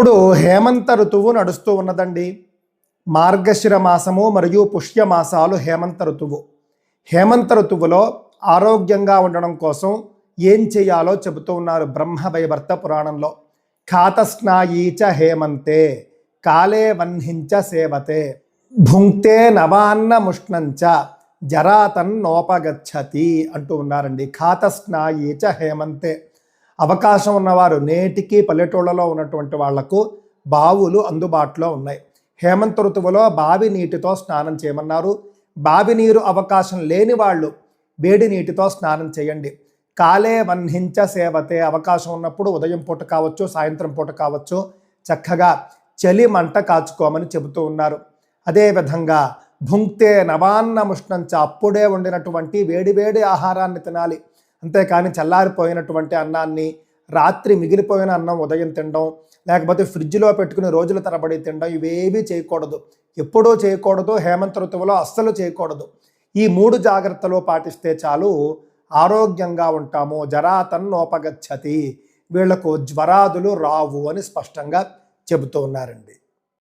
ఇప్పుడు హేమంత ఋతువు నడుస్తూ ఉన్నదండి. మార్గశిర మాసము మరియు పుష్య మాసాలు హేమంత ఋతువు. హేమంత ఋతువులో ఆరోగ్యంగా ఉండడం కోసం ఏం చేయాలో చెబుతూ ఉన్నారు బ్రహ్మ భయభర్త పురాణంలో. ఖాతస్నాయీచ హేమంతే కాలే వన్హించ సేవతే భుంక్తే నవాన్న ముష్ణంచ జరాతన్నోపగచ్చతి అంటూ ఉన్నారండి. ఖాతస్నాయీచ హేమంతే. అవకాశం ఉన్నవారు నేటికి పల్లెటూళ్ళలో ఉన్నటువంటి వాళ్ళకు బావులు అందుబాటులో ఉన్నాయి. హేమంత ఋతువులో బావి నీటితో స్నానం చేయమన్నారు. బావి నీరు అవకాశం లేని వాళ్ళు వేడి నీటితో స్నానం చేయండి. కాలే వన్హించ సేవతే. అవకాశం ఉన్నప్పుడు ఉదయం పూట కావచ్చు సాయంత్రం పూట కావచ్చు చక్కగా చలి మంట కాచుకోమని చెబుతూ ఉన్నారు. అదేవిధంగా భుంక్తే నవాన్న ముష్ణంచ అప్పుడే వండినటువంటి వేడివేడి ఆహారాన్ని తినాలి. అంతేకాని చల్లారిపోయినటువంటి అన్నాన్ని రాత్రి మిగిలిపోయిన అన్నం ఉదయం తినడం లేకపోతే ఫ్రిడ్జ్లో పెట్టుకుని రోజుల తరబడి తినడం ఇవేవీ చేయకూడదు. ఎప్పుడూ చేయకూడదు హేమంత ఋతువులో అస్సలు చేయకూడదు. ఈ మూడు జాగ్రత్తలు పాటిస్తే చాలు ఆరోగ్యంగా ఉంటాము. జరాతన్నోపగచ్చతి వీళ్ళకు జ్వరాదులు రావు అని స్పష్టంగా చెబుతూ ఉన్నారండి.